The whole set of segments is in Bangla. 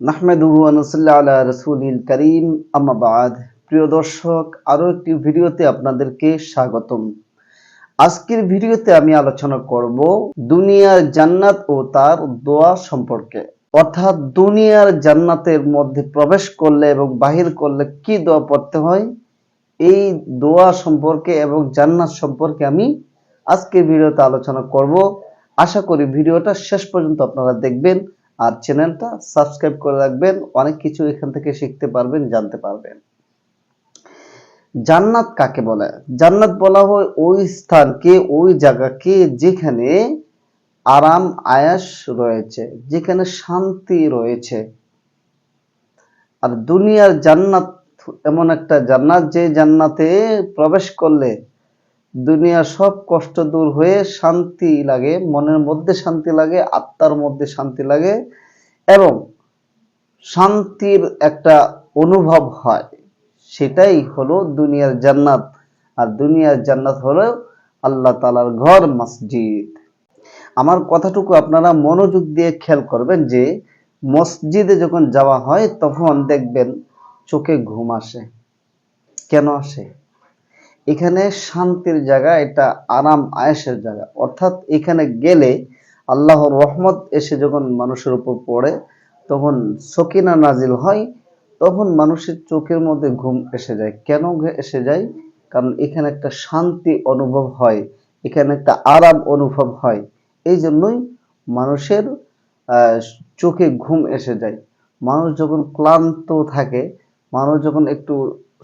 নাহমেদুহু আনুসাল্লাহ আলা করিম আম্মাবাদ প্রিয় দর্শক আরও একটি ভিডিওতে আপনাদেরকে স্বাগতম। আজকের ভিডিওতে আমি আলোচনা করব দুনিয়ার জান্নাত ও তার দোয়া সম্পর্কে। অর্থাৎ দুনিয়ার জান্নাতের মধ্যে প্রবেশ করলে এবং বাহির করলে কি দোয়া পড়তে হয়? এই দোয়া সম্পর্কে এবং জান্নাত সম্পর্কে আমি আজকের ভিডিওতে আলোচনা করব। আশা করি ভিডিওটা শেষ পর্যন্ত আপনারা দেখবেন। আর চ্যানেলটা সাবস্ক্রাইব করে রাখবেন, অনেক কিছু এখান থেকে শিখতে পারবেন, জানতে পারবেন। জান্নাত কাকে বলে? জান্নাত বলা হয় ওই স্থানকে, ওই জায়গাকে যেখানে আরাম, আয়াস রয়েছে, যেখানে শান্তি রয়েছে। আর দুনিয়ার জান্নাত এমন একটা জান্নাত, যে জান্নাতে প্রবেশ করলে দুনিয়ার সব কষ্ট দূর হয়ে শান্তি লাগে, মনের মধ্যে শান্তি লাগে, আত্মার মধ্যে শান্তি লাগে এবং শান্তির একটা অনুভব হয়। সেটাই হলো দুনিয়ার জান্নাত। আর দুনিয়ার জান্নাত হলো আল্লাহ তালার ঘর, মসজিদ। আমার কথাটুকু আপনারা মনোযোগ দিয়ে খেয়াল করবেন যে, মসজিদে যখন যাওয়া হয়, তখন দেখবেন চোখে ঘুম আসে। কেন আসে? এখানে শান্তির জায়গা, এটা আরাম, আয়েসের জায়গা। অর্থাৎ এখানে গেলে আল্লাহর রহমত এসে যখন মানুষের উপর পড়ে, তখন সকিনা নাজিল হয়, তখন মানুষের চোখের মধ্যে ঘুম এসে যায়। কেন এসে যায়? কারণ এখানে একটা শান্তি অনুভব হয়, এখানে একটা আরাম অনুভব হয়। এই জন্যই মানুষের চোখে ঘুম এসে যায়। মানুষ যখন ক্লান্ত থাকে, মানুষ যখন একটু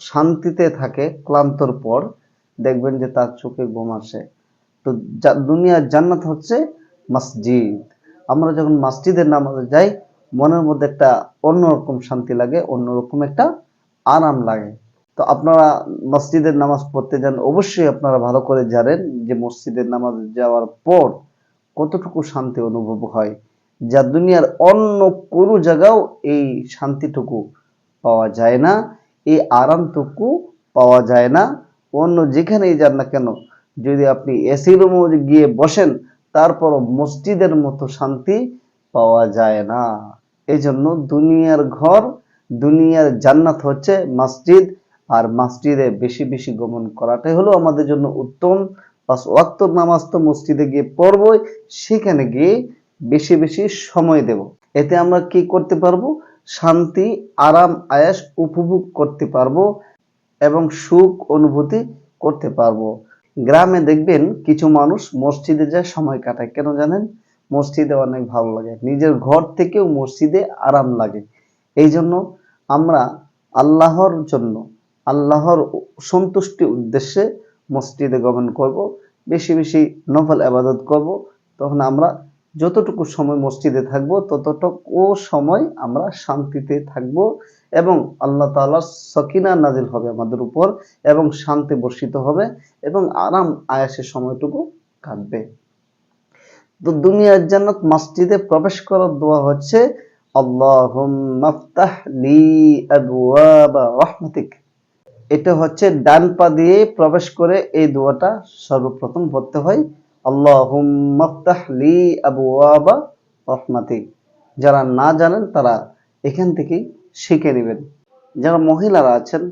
শান্তিতে থাকে ক্লান্তর পর, দেখবেন যে তার চোখে ঘুম আসে। তো দুনিয়ার জান্নাত হচ্ছে মসজিদ। আমরা যখন মসজিদের নামাজে যাই, মনের মধ্যে একটা অন্যরকম শান্তি লাগে, অন্যরকম একটা আরাম লাগে। তো আপনারা মসজিদের নামাজ পড়তে যান, অবশ্যই আপনারা ভালো করে জানেন যে মসজিদের নামাজ যাওয়ার পর কতটুকু শান্তি অনুভব হয়, যা দুনিয়ার অন্য কোনো জায়গাও এই শান্তিটুকু পাওয়া যায় না। এই আরামটুকু পাওয়া যায় না। অন্য যেখানেই যান না কেন, যদি আপনি এসি রুমে গিয়ে বসেন তারপর মসজিদের মতো শান্তি পাওয়া যায় না। এই জন্য দুনিয়ার ঘর, দুনিয়ার জান্নাত হচ্ছে মসজিদ, আর মসজিদে বেশি বেশি গমন করাটাই হলো আমাদের জন্য উত্তম। বাস ওয়াক্ত নামাজ তো মসজিদে গিয়ে পড়বই, সেখানে গিয়ে বেশি বেশি সময় দেব। এতে আমরা কি করতে পারব? শান্তি, আরাম, আয়াস উপভোগ করতে পারব এবং সুখ অনুভূতি করতে পারব। গ্রামে দেখবেন কিছু মানুষ মসজিদে যায়, সময় কাটায়। কেন জানেন? মসজিদে অনেক ভালো লাগে। নিজের ঘর থেকেও মসজিদে আরাম লাগে। এই জন্য আমরা আল্লাহর জন্য, আল্লাহর সন্তুষ্টি উদ্দেশ্যে মসজিদে গমন করব। বেশি বেশি নফল আবাদত করব। তখন আমরা যতটুকু সময় মসজিদে থাকব, ততটুকু সময় আমরা শান্তিতে থাকব এবং আল্লাহ তালার সকিনা নাজিল হবে আমাদের উপর এবং শান্তি বর্ষিত হবে এবং আরাম আয়াসের সময়টুকু কাটবে। তো দুনিয়ার জান্নাত মসজিদে প্রবেশ করার দোয়া হচ্ছে রাহমাতিক। এটা হচ্ছে ডান পা দিয়ে প্রবেশ করে এই দোয়াটা সর্বপ্রথম পড়তে হয়। আল্লাহুম্মাফতাহ লি আবওয়াবা রাহমাতিক যারা না জানেন, তারা এখান থেকেই শিখে নেবেন। যারা মহিলারা আছেন,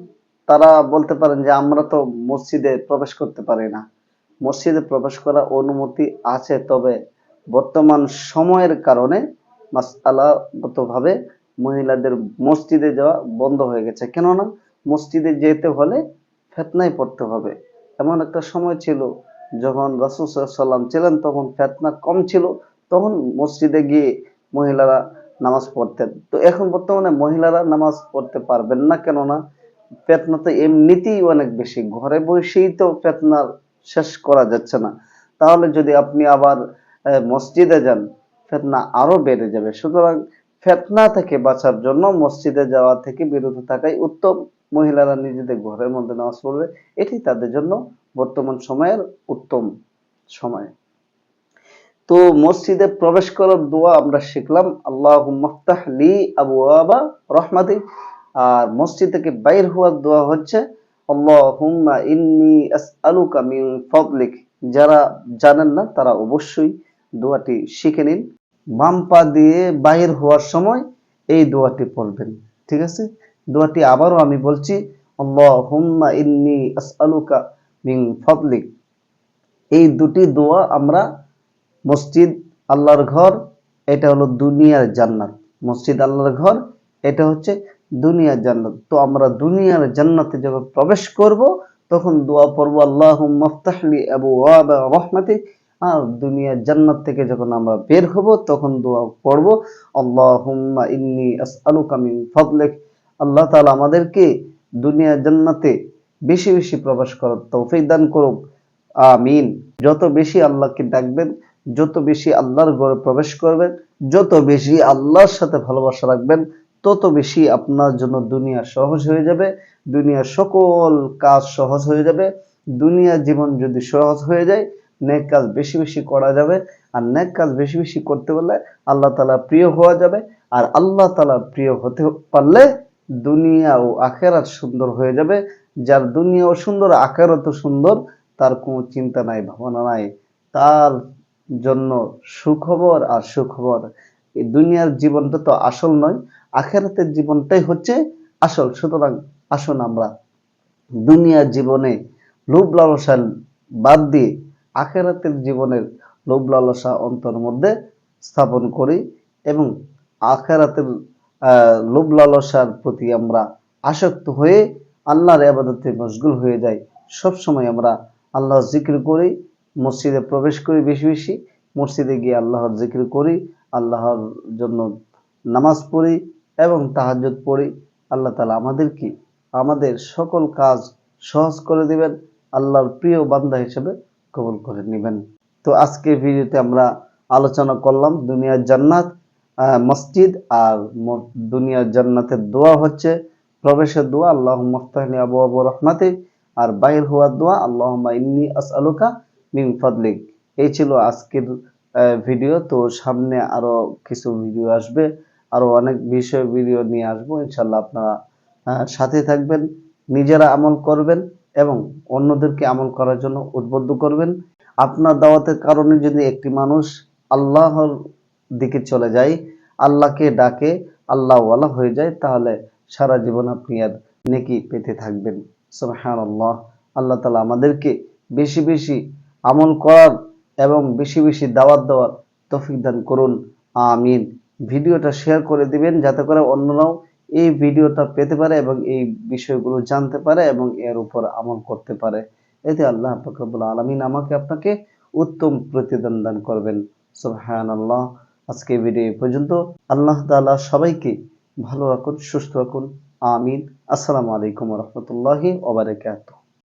তারা বলতে পারেন যে, আমরা তো মসজিদে প্রবেশ করতে পারি না। মসজিদে প্রবেশ করার অনুমতি আছে, তবে বর্তমান সময়ের কারণে মাসালাগতভাবে মহিলাদের মসজিদে যাওয়া বন্ধ হয়ে গেছে। কেননা, মসজিদে যেতে হলে ফেতনায় পড়তে হবে। এমন একটা সময় ছিল যখন রাসুল সাল্লাম ছিলেন, তখন ফেতনা কম ছিল। তখন মসজিদে গিয়ে মহিলারা নামাজ পড়তেন। তো এখন বর্তমানে মহিলারা নামাজ পড়তে পারবেন না, কেননা ফেতনা তো এমনিতেই অনেক বেশি। ঘরে বসেই তো ফেতনার শেষ করা যাচ্ছে না। তাহলে যদি আপনি আবার মসজিদে যান, ফেতনা আরও বেড়ে যাবে। সুতরাং ফেতনা থেকে বাঁচার জন্য মসজিদে যাওয়া থেকে বিরত থাকাই উত্তম। মহিলারা নিজেদের ঘরের মধ্যে নামাজ পড়বে এটি তাদের জন্য বর্তমান সময়ের উত্তম সময়। তো মসজিদে প্রবেশ করার দোয়া আমরা শিখলাম আল্লাহ মফতাহ লি আবু আবা রহমাতি। আর মসজিদ থেকে বাইর হওয়ার দোয়া হচ্ছে, আল্লাহুম্মা ইন্নি আসআলুকা মিন ফাদলিক। যারা জানেন না, তারা অবশ্যই দোয়াটি শিখে নিন। বাম পা দিয়ে বাহির হওয়ার সময় এই দোয়াটি পড়বেন, ঠিক আছে? দোয়াটি আবারও আমি বলছি, আল্লাহুম্মা ইন্নি আসআলুকা মিন ফাদলিক। এই দুটি দোয়া আমরা মসজিদ আল্লাহর ঘর, এটা হলো দুনিয়ার জান্নাত। মসজিদ আল্লাহর ঘর, এটা হচ্ছে দুনিয়ার জান্নাত। তো আমরা দুনিয়ার জান্নাতে যখন প্রবেশ করব, তখন দোয়া পড়ব আল্লাহ মফতাহলি আবু রহমাতি। আর দুনিয়ার জান্নাত থেকে যখন আমরা বের হব, তখন দোয়া পড়ব, আল্লাহুম্মা ইন্নি আসআলুকা মিন ফাদলিক। আল্লাহ তাআলা আমাদেরকে দুনিয়ার জান্নাতে বেশি বেশি প্রবেশ করার তৌফিক দান করুক। আমিন। যত বেশি আল্লাহকে ডাকবেন, যত বেশি আল্লাহর ঘরে প্রবেশ করবেন, যত বেশি আল্লাহর সাথে ভালোবাসা রাখবেন, তত বেশি আপনার জন্য দুনিয়া সহজ হয়ে যাবে দুনিয়ার সকল কাজ সহজ হয়ে যাবে, দুনিয়া জীবন যদি সহজ হয়ে যায়, নেক কাজ বেশি বেশি করা যাবে, আর নেক কাজ বেশি বেশি করতে পারলে আল্লাহ তালা প্রিয় হওয়া যাবে, আর আল্লাহ তালা প্রিয় হতে পারলে দুনিয়া ও আখেরাত সুন্দর হয়ে যাবে যার দুনিয়াও সুন্দর আখেরাতও সুন্দর, তার কোনো চিন্তা নাই, ভাবনা নাই। তার জন্য সুখবর আর সুখবর। এই দুনিয়ার জীবনটা তো আসল নয়, আখেরাতের জীবনটাই হচ্ছে আসল। সুতরাং আসুন আমরা দুনিয়ার জীবনে লোভ লালসা বাদ দিয়ে আখেরাতের জীবনের লোভ লালসা অন্তর মধ্যে স্থাপন করি এবং আখেরাতের লোভ লালসার প্রতি আমরা আসক্ত হয়ে আল্লাহর আবাদতে মশগুল হয়ে যাই সবসময় আমরা আল্লাহর জিকির করি, মসজিদে প্রবেশ করি বেশি বেশি, মসজিদে গিয়ে আল্লাহর জিকির করি, আল্লাহর জন্য নামাজ পড়ি এবং তাহাজ্জুদ পড়ি। আল্লাহ তালা আমাদেরকে আমাদের সকল কাজ সহজ করে দিবেন, আল্লাহর প্রিয় বান্দা হিসেবে কবুল করে নেবেন। তো আজকে ভিডিওতে আমরা আলোচনা করলাম দুনিয়ার জান্নাত মসজিদ আর দুনিয়ার জান্নাতের দোয়া হচ্ছে প্রবেশের দোয়া আল্লাহ মফতাহলি আবু আবু রহমাতে আর বাইর হওয়ার দোয়া আল্লাহ ইন্নি আসআলুকা মিন ফাদলিক এই ছিল আজকের ভিডিও। তো সামনে আরও কিছু ভিডিও আসবে, আরও অনেক বিষয় ভিডিও নিয়ে আসব ইনশাল্লাহ আপনারা সাথে থাকবেন, নিজেরা আমল করবেন এবং অন্যদেরকে আমল করার জন্য উদ্বুদ্ধ করবেন। আপনার দাওয়াতের কারণে যদি একটি মানুষ আল্লাহর দিকে চলে যায়, আল্লাহকে ডাকে, আল্লাহওয়ালা হয়ে যায়, তাহলে সারা জীবন আপনি আর নেকি পেতে থাকবেন। সুবহানাল্লাহ। আল্লাহ আল্লাহ তালা আমাদেরকে বেশি বেশি আমল করার এবং বেশি বেশি দাওয়াত দেওয়ার তৌফিক দান করুন। আমিন। ভিডিওটা শেয়ার করে দিবেন যাতে করে অন্যরাও এই ভিডিওটা পেতে পারে এবং এই বিষয়গুলো জানতে পারে এবং এর উপর আমল করতে পারে। এতে আল্লাহ ফকরবুল আলমিন আমাকে আপনাকে উত্তম প্রতিদান দান করবেন। সুবহান আল্লাহ আজকে ভিডিও পর্যন্ত। আল্লাহ তাআলা সবাইকে ভালো রাখুন সুস্থ রাখুন। আমিন। আসসালামু আলাইকুম রহমতুল্লাহি ওবারাকাতুহ